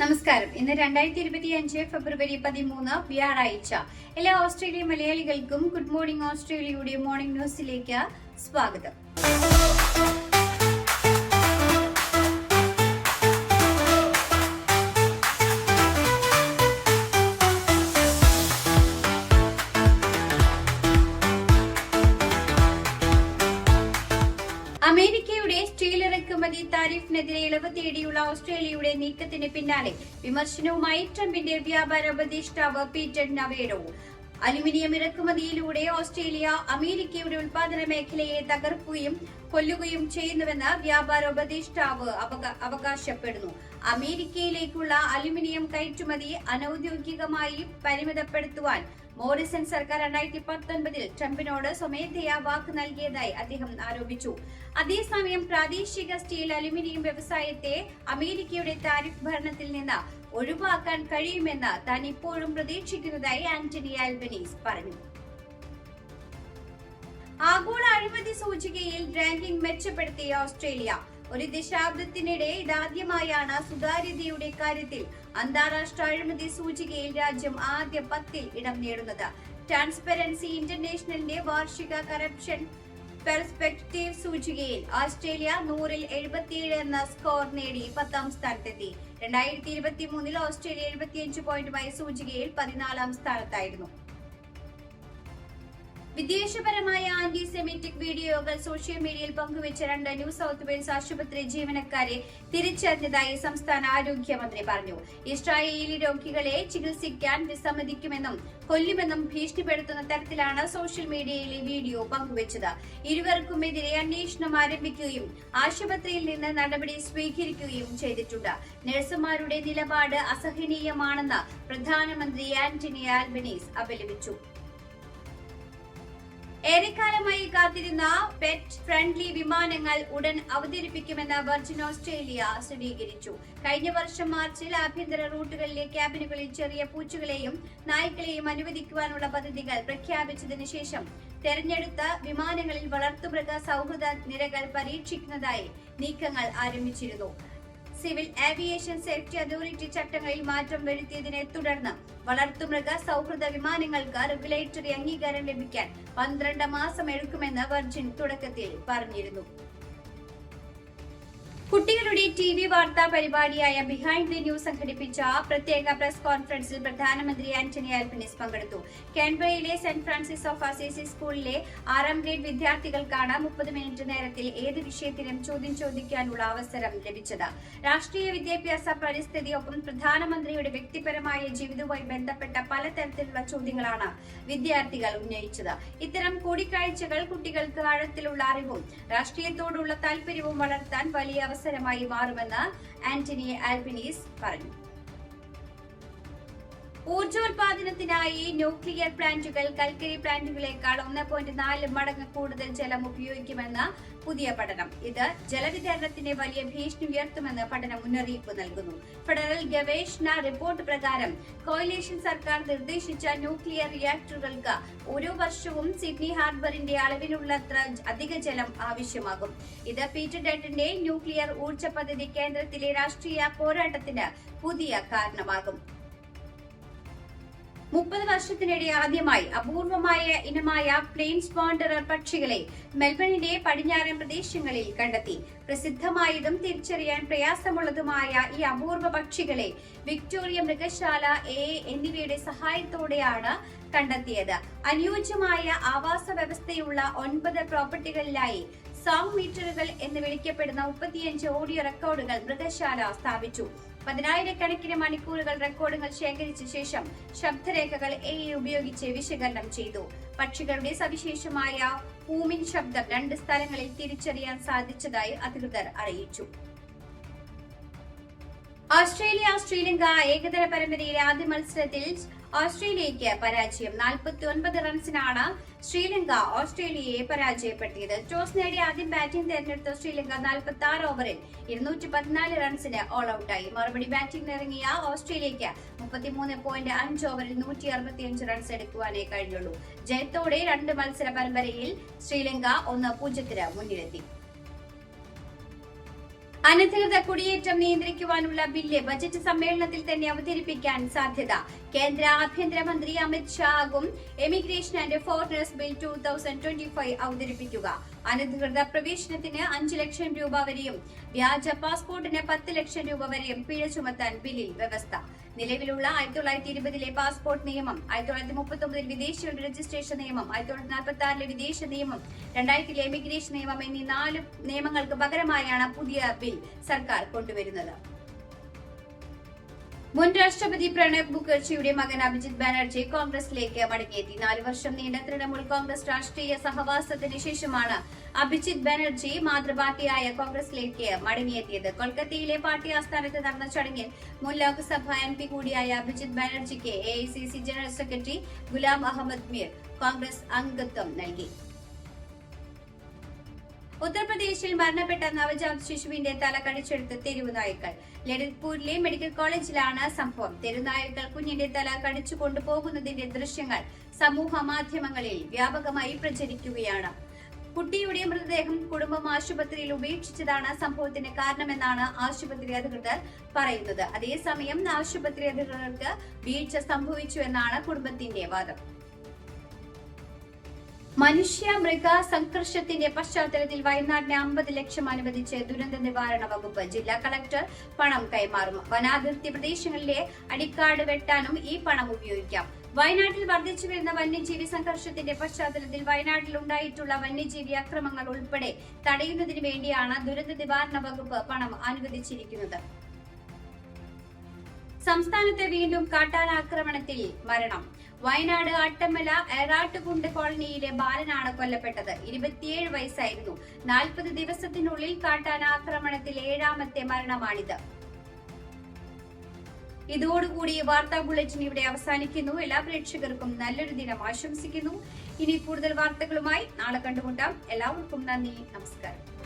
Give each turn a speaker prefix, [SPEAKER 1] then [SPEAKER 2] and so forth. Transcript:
[SPEAKER 1] നമസ്കാരം. ഇന്ന് രണ്ടായിരത്തി ഇരുപത്തി അഞ്ച് ഫെബ്രുവരി പതിമൂന്ന് വ്യാഴാഴ്ച. എല്ലാ ഓസ്ട്രേലിയ മലയാളികൾക്കും ഗുഡ് മോർണിംഗ് ഓസ്ട്രേലിയയുടെ മോർണിംഗ് ന്യൂസിലേക്ക് സ്വാഗതം. താരിഫിനെതിരെ ഇളവ് തേടിയുള്ള ഓസ്ട്രേലിയയുടെ നീക്കത്തിന് പിന്നാലെ വിമർശനവുമായി ട്രംപിന്റെ വ്യാപാര ഉപദേഷ്ടാവ് പീറ്റർ നവേരോ അലുമിനിയം ഇറക്കുമതിയിലൂടെ ഓസ്ട്രേലിയ അമേരിക്കയുടെ ഉൽപാദന മേഖലയെ തകർക്കുകയും കൊല്ലുകയും ചെയ്യുന്നുവെന്ന് വ്യാപാര ഉപദേഷ്ടാവ് അവകാശപ്പെടുന്നു. അമേരിക്കയിലേക്കുള്ള അലുമിനിയം കയറ്റുമതി അനൌദ്യോഗികമായി പരിമിതപ്പെടുത്തുവാൻ മോറിസൺ സർക്കാർ രണ്ടായിരത്തി പത്തൊൻപതിൽ ട്രംപിനോട് സ്വമേധയാ വാക്ക് നൽകിയതായി അദ്ദേഹം ആരോപിച്ചു. അതേസമയം പ്രാദേശിക സ്റ്റീൽ അലുമിനിയം വ്യവസായത്തെ അമേരിക്കയുടെ താരിഫ് ഭരണത്തിൽ നിന്ന് ഒഴിവാക്കാൻ കഴിയുമെന്ന് താൻ ഇപ്പോഴും പ്രതീക്ഷിക്കുന്നതായി ആന്റണി ആൽബനീസ് പറഞ്ഞു. ആഗോള അഴിമതി സൂചികയിൽ റാങ്കിംഗ് മെച്ചപ്പെടുത്തിയ ഓസ്ട്രേലിയ. ഒരു ദശാബ്ദത്തിനിടെ ഇതാദ്യമായാണ് സുതാര്യതയുടെ കാര്യത്തിൽ അന്താരാഷ്ട്ര അഴിമതി സൂചികയിൽ രാജ്യം ആദ്യ പത്തിൽ ഇടം നേടുന്നത്. ട്രാൻസ്പെറൻസി ഇന്റർനാഷണലിന്റെ വാർഷിക കറപ്ഷൻ പെർസ്പെക്ടീവ് സൂചികയിൽ ഓസ്ട്രേലിയ നൂറിൽ എഴുപത്തിയേഴ് എന്ന സ്കോർ നേടി പത്താം സ്ഥാനത്തെത്തി. രണ്ടായിരത്തി ഇരുപത്തി മൂന്നിൽ ഓസ്ട്രേലിയ എഴുപത്തിയഞ്ച് പോയിന്റുമായി സൂചികയിൽ പതിനാലാം സ്ഥാനത്തായിരുന്നു. വിദ്വേഷപരമായ ആന്റി സെമിറ്റിക് വീഡിയോകൾ സോഷ്യൽ മീഡിയയിൽ പങ്കുവച്ച രണ്ട് ന്യൂ സൗത്ത് വെയിൽസ് ആശുപത്രി ജീവനക്കാരെ തിരിച്ചറിഞ്ഞതായി സംസ്ഥാന ആരോഗ്യമന്ത്രി പറഞ്ഞു. ഇസ്രായേലി രോഗികളെ ചികിത്സിക്കാൻ വിസമ്മതിക്കുമെന്നും കൊല്ലുമെന്നും ഭീഷണിപ്പെടുത്തുന്ന തരത്തിലാണ് സോഷ്യൽ മീഡിയയിലെ വീഡിയോ പങ്കുവച്ചത്. ഇരുവർക്കുമെതിരെ അന്വേഷണം ആരംഭിക്കുകയും ആശുപത്രിയിൽ നിന്ന് നടപടി സ്വീകരിക്കുകയും ചെയ്തിട്ടുണ്ട്. നഴ്സുമാരുടെ നിലപാട് അസഹനീയമാണെന്ന് പ്രധാനമന്ത്രി ആന്റണി ആൽബനീസ് അപലപിച്ചു. ഏറെക്കാലമായി കാത്തിരുന്ന പെറ്റ് ഫ്രണ്ട്ലി വിമാനങ്ങൾ ഉടൻ അവതരിപ്പിക്കുമെന്ന് വെർജിൻ ഓസ്ട്രേലിയ സ്ഥിരീകരിച്ചു. കഴിഞ്ഞ വർഷം മാർച്ചിൽ ആഭ്യന്തര റൂട്ടുകളിലെ ക്യാബിനുകളിൽ ചെറിയ പൂച്ചകളെയും നായ്ക്കളെയും അനുവദിക്കുവാനുള്ള പദ്ധതികൾ പ്രഖ്യാപിച്ചതിനു ശേഷം തെരഞ്ഞെടുത്ത വിമാനങ്ങളിൽ വളർത്തുമൃഗ സൗഹൃദ നിരകൾ പരീക്ഷിക്കുന്നതായി നീക്കങ്ങൾ ആരംഭിച്ചിരുന്നു. സിവിൽ ഏവിയേഷൻ സേഫ്റ്റി അതോറിറ്റി ചട്ടങ്ങളിൽ മാറ്റം വരുത്തിയതിനെ തുടർന്ന് വളർത്തുമൃഗ സൗഹൃദ വിമാനങ്ങൾക്ക് റെഗുലേറ്ററി അംഗീകാരം ലഭിക്കാൻ പന്ത്രണ്ട് മാസം എടുക്കുമെന്ന് വെർജിൻ തുടക്കത്തിൽ പറഞ്ഞിരുന്നു. കുട്ടികളുടെ ടി വി വാർത്താ പരിപാടിയായ ബിഹൈൻഡ് ദി ന്യൂസ് സംഘടിപ്പിച്ച പ്രത്യേക പ്രസ് കോൺഫറൻസിൽ പ്രധാനമന്ത്രി ആന്റണി ആൽബനീസ് പങ്കെടുത്തു. കാൻബറയിലെ സെന്റ് ഫ്രാൻസിസ് ഓഫ് അസീസി സ്കൂളിലെ ആറാം ഗ്രേഡ് വിദ്യാർത്ഥികൾക്കാണ് മുപ്പത് മിനിറ്റ് നേരത്തിൽ ഏത് വിഷയത്തിലും ചോദ്യം ചോദിക്കാനുള്ള അവസരം ലഭിച്ചത്. രാഷ്ട്രീയ വിദ്യാഭ്യാസ പരിസ്ഥിതിയൊപ്പം പ്രധാനമന്ത്രിയുടെ വ്യക്തിപരമായ ജീവിതവുമായി ബന്ധപ്പെട്ട പലതരത്തിലുള്ള ചോദ്യങ്ങളാണ് വിദ്യാർത്ഥികൾ ഉന്നയിച്ചത്. ഇത്തരം കൂടിക്കാഴ്ചകൾ കുട്ടികൾക്ക് ആഴത്തിലുള്ള അറിവും രാഷ്ട്രീയത്തോടുള്ള താല്പര്യവും വളർത്താൻ വലിയ അവസരമായി മാറുമെന്ന് ആന്റണി ആൽബിനീസ് പറഞ്ഞു ഊർജോൽപാദനത്തിനായി ന്യൂക്ലിയർ പ്ലാന്റുകൾ കൽക്കരി പ്ലാന്റുകളേക്കാൾ ഒന്ന് പോയിന്റ് നാല് മടങ്ങ് കൂടുതൽ ജലം ഉപയോഗിക്കുമെന്ന് പുതിയ പഠനം. ഇത് ജലവിതരണത്തിന് വലിയ ഭീഷണി ഉയർത്തുമെന്ന് പഠനം മുന്നറിയിപ്പ് നൽകുന്നു. ഫെഡറൽ ഗവേഷണ റിപ്പോർട്ട് പ്രകാരം കോയിലേഷൻ സർക്കാർ നിർദ്ദേശിച്ച ന്യൂക്ലിയർ റിയാക്ടറുകൾക്ക് ഓരോ വർഷവും സിഡ്നി ഹാർബറിന്റെ അളവിനുള്ളത്ര അധിക ജലം ആവശ്യമാകും. ഇത് പീറ്റർ ഡെറ്റിന്റെ ന്യൂക്ലിയർ ഊർജ പദ്ധതി കേന്ദ്രത്തിലെ രാഷ്ട്രീയ പോരാട്ടത്തിന് പുതിയ കാരണമാകും. മുപ്പത് വർഷത്തിനിടെ ആദ്യമായി അപൂർവമായ ഇനമായ പ്ലെയിൻസ് വാണ്ടറർ പക്ഷികളെ മെൽബണിന്റെ പടിഞ്ഞാറൻ പ്രദേശങ്ങളിൽ കണ്ടെത്തി. പ്രസിദ്ധമായതും തിരിച്ചറിയാൻ പ്രയാസമുള്ളതുമായ ഈ അപൂർവ പക്ഷികളെ വിക്ടോറിയ മൃഗശാല എ എന്നിവയുടെ സഹായത്തോടെയാണ് കണ്ടെത്തിയത്. അനുയോജ്യമായ ആവാസ വ്യവസ്ഥയുള്ള ഒൻപത് പ്രോപ്പർട്ടികളിലായി സൗണ്ട് മീറ്ററുകൾ എന്ന് വിളിക്കപ്പെടുന്ന മുപ്പത്തിയഞ്ച് ഓഡിയോ റെക്കോർഡുകൾ മൃഗശാല സ്ഥാപിച്ചു. പതിനായിരക്കണക്കിന് മണിക്കൂറുകൾ റെക്കോർഡുകൾ ശേഖരിച്ച ശേഷം ശബ്ദരേഖകൾ എ ഉപയോഗിച്ച് വിശകലനം ചെയ്തു. പക്ഷികളുടെ സവിശേഷമായ ഹൂമിൻ ശബ്ദം രണ്ട് സ്ഥലങ്ങളിൽ തിരിച്ചറിയാൻ സാധിച്ചതായി അധികൃതർ അറിയിച്ചു. ഓസ്ട്രേലിയ ശ്രീലങ്ക ഏകദിന പരമ്പരയിലെ ആദ്യ മത്സരത്തിൽ ഓസ്ട്രേലിയക്ക് പരാജയം. നാൽപ്പത്തി ഒൻപത് റൺസിനാണ് ശ്രീലങ്ക ഓസ്ട്രേലിയയെ പരാജയപ്പെടുത്തിയത്. ടോസ് നേടി ആദ്യം ബാറ്റിംഗ് തെരഞ്ഞെടുത്ത ശ്രീലങ്ക നാൽപ്പത്തി ആറ് ഓവറിൽ ഇരുന്നൂറ്റി പതിനാല് റൺസിന് ഓൾ ഔട്ടായി മറുപടി ബാറ്റിംഗിന് ഇറങ്ങിയ ഓസ്ട്രേലിയയ്ക്ക് മുപ്പത്തിമൂന്ന് പോയിന്റ് അഞ്ച് ഓവറിൽ നൂറ്റി അറുപത്തിയഞ്ച് റൺസ് എടുക്കുവാനേ കഴിഞ്ഞുള്ളൂ. ജയത്തോടെ രണ്ട് മത്സര പരമ്പരയിൽ ശ്രീലങ്ക ഒന്ന് പൂജ്യത്തിന് മുന്നിലെത്തി. അനധികൃത കുടിയേറ്റം നിയന്ത്രിക്കുവാനുള്ള ബില്ല് ബജറ്റ് സമ്മേളനത്തിൽ തന്നെ അവതരിപ്പിക്കാൻ സാധ്യത. കേന്ദ്ര ആഭ്യന്തരമന്ത്രി അമിത് ഷാ ആകും emigration and foreigners bill two അവതരിപ്പിക്കുക. അനധികൃത പ്രവേശനത്തിന് അഞ്ചു ലക്ഷം രൂപ വരെയും വ്യാജ പാസ്പോർട്ടിന് പത്ത് ലക്ഷം രൂപ വരെയും പിഴ ചുമത്താൻ ബില്ലിൽ വ്യവസ്ഥ. നിലവിലുള്ള ആയിരത്തി തൊള്ളായിരത്തി ഇരുപതിലെ പാസ്പോർട്ട് നിയമം ആയിരത്തി തൊള്ളായിരത്തി മുപ്പത്തി ഒമ്പതിൽ വിദേശികളുടെ രജിസ്ട്രേഷൻ നിയമം ആയിരത്തി തൊള്ളായിരത്തി നാൽപ്പത്തി ആറിലെ വിദേശ നിയമം രണ്ടായിരത്തിലെ എമിഗ്രേഷൻ നിയമം എന്നീ നാല് നിയമങ്ങൾക്ക് പകരമായാണ് പുതിയ ബിൽ സർക്കാർ കൊണ്ടുവരുന്നത്. മുൻ രാഷ്ട്രപതി പ്രണബ് മുഖർജിയുടെ മകൻ അഭിജിത് ബാനർജി കോൺഗ്രസിലേക്ക് മടങ്ങിയെത്തി. നാല് വർഷം നീണ്ട തൃണമൂൽ കോൺഗ്രസ് രാഷ്ട്രീയ സഹവാസത്തിന് ശേഷമാണ് അഭിജിത് ബാനർജി മാതൃപാർട്ടിയായ കോൺഗ്രസിലേക്ക് മടങ്ങിയെത്തിയത്. കൊൽക്കത്തയിലെ പാർട്ടി ആസ്ഥാനത്ത് നടന്ന ചടങ്ങിൽ മുൻ ലോക്സഭ എം പി കൂടിയായ Abhijit ബാനർജിക്ക് A general secretary Ghulam Ahmad Mir Congress അംഗത്വം നൽകി. ഉത്തർപ്രദേശിൽ മരണപ്പെട്ട നവജാത ശിശുവിന്റെ തല കടിച്ചെടുത്ത് തെരുവുനായ്ക്കൾ ലളിത്പൂരിലെ മെഡിക്കൽ കോളേജിലാണ് സംഭവം. തെരുനായ്ക്കൾ കുഞ്ഞിന്റെ തല കടിച്ചു കൊണ്ടുപോകുന്നതിന്റെ ദൃശ്യങ്ങൾ സമൂഹ മാധ്യമങ്ങളിൽ വ്യാപകമായി പ്രചരിക്കുകയാണ്. കുട്ടിയുടെ മൃതദേഹം കുടുംബം ആശുപത്രിയിൽ ഉപേക്ഷിച്ചതാണ് സംഭവത്തിന് കാരണമെന്നാണ് ആശുപത്രി അധികൃതർ പറയുന്നത്. അതേസമയം ആശുപത്രി അധികൃതർക്ക് വീഴ്ച സംഭവിച്ചു എന്നാണ് കുടുംബത്തിന്റെ വാദം. മനുഷ്യ മൃഗ സംഘർഷത്തിന്റെ പശ്ചാത്തലത്തിൽ വയനാടിന് അമ്പത് ലക്ഷം അനുവദിച്ച് ദുരന്ത നിവാരണ വകുപ്പ് ജില്ലാ കളക്ടർ പണം കൈമാറും. വനാതിർത്തി പ്രദേശങ്ങളിലെ അടിക്കാട് വെട്ടാനും ഈ പണം ഉപയോഗിക്കാം. വയനാട്ടിൽ വർദ്ധിച്ചു വരുന്ന വന്യജീവി സംഘർഷത്തിന്റെ പശ്ചാത്തലത്തിൽ വയനാട്ടിൽ ഉണ്ടായിട്ടുള്ള വന്യജീവി അക്രമങ്ങൾ ഉൾപ്പെടെ തടയുന്നതിന് വേണ്ടിയാണ് ദുരന്ത നിവാരണ വകുപ്പ് പണം അനുവദിച്ചിരിക്കുന്നത്. സംസ്ഥാനത്ത് വീണ്ടും കാട്ടാനാക്രമണത്തിൽ മരണം. വയനാട് അട്ടമല എറാട്ടുകുണ്ട് കോളനിയിലെ ബാലനാണ് കൊല്ലപ്പെട്ടത്. ഇരുപത്തിയേഴ് വയസ്സായിരുന്നു. നാൽപ്പത് ദിവസത്തിനുള്ളിൽ കാട്ടാന ആക്രമണത്തിൽ ഏഴാമത്തെ മരണമാണിത്. ഇതോടുകൂടി വാർത്താ ബുള്ളറ്റിൻ ഇവിടെ അവസാനിക്കുന്നു. എല്ലാ പ്രേക്ഷകർക്കും നല്ലൊരു ദിനം ആശംസിക്കുന്നു. ഇനി കൂടുതൽ വാർത്തകളുമായി നാളെ കണ്ടുമുട്ടാം. എല്ലാവർക്കും നന്ദി നമസ്കാരം.